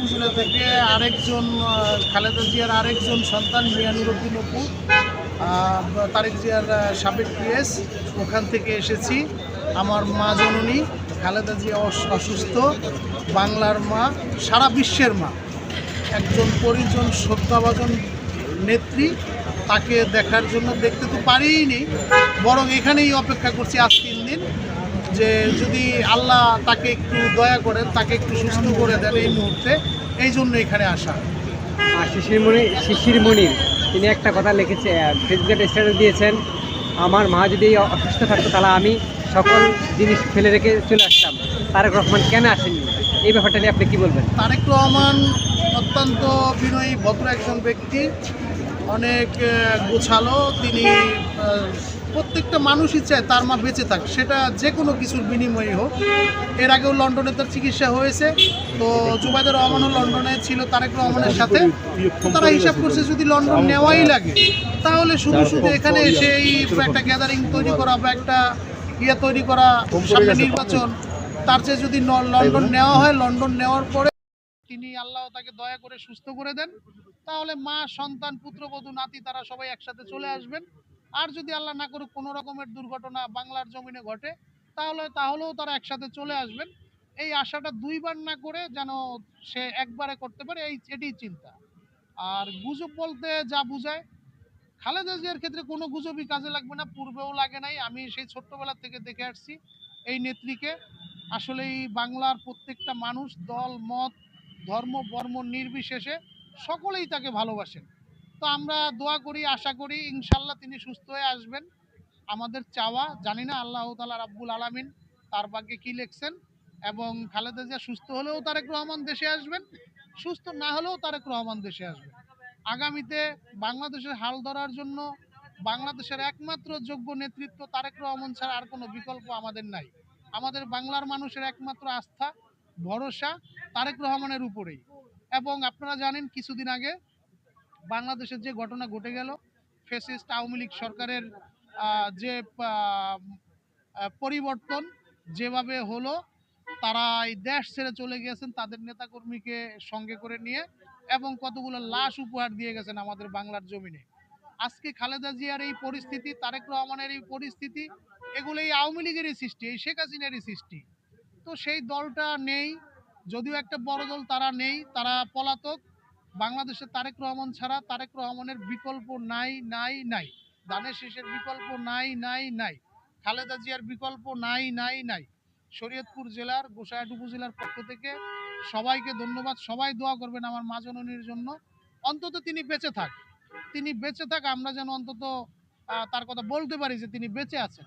উপজেলা থেকে আরেকজন খালেদা জিয়ার আরেকজন সন্তান মিয়ানুরুদ্দিন অপু তারেক জিয়ার সাবেক পিএস, ওখান থেকে এসেছি। আমার মা জননী, খালেদা জিয়া অস- অসুস্থ, বাংলার মা, সারা বিশ্বের মা। একজন পরিজন শ্রদ্ধাভাজন নেত্রী, তাকে দেখার জন্য দেখতে তো পারিনি বরং এখানেই অপেক্ষা করছি আজ তিন দিন। যে যদি আল্লাহ তাকে একটু দয়া করেন তাকে একটু সুস্থ করে দেন এই মুহূর্তে এই জন্য এখানে আসা। আর শিশির মণি শিশির মণির তিনি একটা কথা লিখেছে ফেসবুকে স্ট্যাটাস দিয়েছেন আমার মা যদি অসুস্থ থাকতো তাহলে আমি সকল জিনিস ফেলে রেখে চলে আসতাম। তারেক রহমান কেন আসেননি? এই ব্যাপারটা নিয়ে আপনি কী বলবেন? তারেক রহমান অত্যন্ত বিনয়ী ভদ্র একজন ব্যক্তি। অনেক গোছালো। তিনি প্রত্যেকটা মানুষই চায় তার মা বেঁচে থাক। সেটা যে কোনো কিছুর বিনিময়ে হোক। এর আগেও লন্ডনে তার চিকিৎসা হয়েছে। তো জুবাইদুর রহমানও লন্ডনে ছিল, তারেক রহমানের সাথে। তারা হিসাব করছে যদি লন্ডন নেওয়াই লাগে, তাহলে শুধু শুধু এখানে এসে এই একটা গ্যাদারিং তৈরি করা বা একটা ইয়ে তৈরি করা, সামনে নির্বাচন, তার চেয়ে যদি লন্ডন নেওয়া হয়, লন্ডন নেওয়ার পরে তিনি আল্লাহ তাকে দয়া করে সুস্থ করে দেন। তাহলে মা, সন্তান পুত্রবধূ নাতি, তারা সবাই একসাথে চলে আসবেন। আর যদি আল্লাহ না করুক কোনো রকমের দুর্ঘটনা বাংলার জমিনে ঘটে, তাহলে, তাহলেও তারা একসাথে চলে আসবেন। এই আশাটা দুইবার না করে যেন সে একবারে করতে পারে, এই, এটাই চিন্তা। আর গুজব বলতে যা বুঝায়, খালেদা জিয়ার ক্ষেত্রে কোনো গুজবই কাজে লাগবে না, পূর্বেও লাগে নাই। আমি সেই ছোট্টবেলা থেকে দেখে আসছি এই নেত্রীকে। আসলেই বাংলার প্রত্যেকটা মানুষ দল, মত, ধর্ম, বর্ম নির্বিশেষে সকলেই তাকে ভালোবাসেন। তো আমরা দোয়া করি, আশা করি ইনশাল্লাহ তিনি সুস্থ হয়ে আসবেন। আমাদের চাওয়া, জানি না আল্লাহ তালা রাব্বুল আলামিন তার ভাগ্যে কি লিখছেন এবং খালেদা জিয়া সুস্থ হলেও তারেক রহমান দেশে আসবেন, সুস্থ না হলেও তারেক রহমান দেশে আসবেন। আগামীতে বাংলাদেশের হাল ধরার জন্য বাংলাদেশের একমাত্র যোগ্য নেতৃত্ব তারেক রহমান ছাড়া আর কোনো বিকল্প আমাদের নাই। আমাদের বাংলার মানুষের একমাত্র আস্থা, ভরসা তারেক রহমানের উপরেই। এবং আপনারা জানেন, কিছুদিন আগে বাংলাদেশের যে ঘটনা ঘটে গেল ফেসিস্ট আওয়ামী লীগ সরকারের যে পরিবর্তন যেভাবে হলো, তারা এই দেশ ছেড়ে চলে গিয়েছেন তাদের নেতাকর্মীকে সঙ্গে করে নিয়ে এবং কতগুলো লাশ উপহার দিয়ে গেছেন আমাদের বাংলার জমিনে। আজকে খালেদা জিয়ার এই পরিস্থিতি, তারেক রহমানের এই পরিস্থিতি এগুলো এই আওয়ামী লীগেরই সৃষ্টি, এই শেখ হাসিনারই সৃষ্টি। তো সেই দলটা নেই, যদিও একটা বড় দল তারা নেই, তারা পলাতক বাংলাদেশে তারেক রহমান ছাড়া তারেক রহমানের বিকল্প নাই নাই নাই। দানের শেষের বিকল্প নাই নাই নাই। খালেদা জিয়ার বিকল্প নাই নাই নাই। শরীয়তপুর জেলার গোসাইহাট উপজেলার পক্ষ থেকে সবাইকে ধন্যবাদ, সবাই দোয়া করবেন আমার মা জননীর জন্য। অন্তত তিনি বেঁচে থাক। তিনি বেঁচে থাক, আমরা যেন অন্তত তার কথা বলতে পারি যে তিনি বেঁচে আছেন।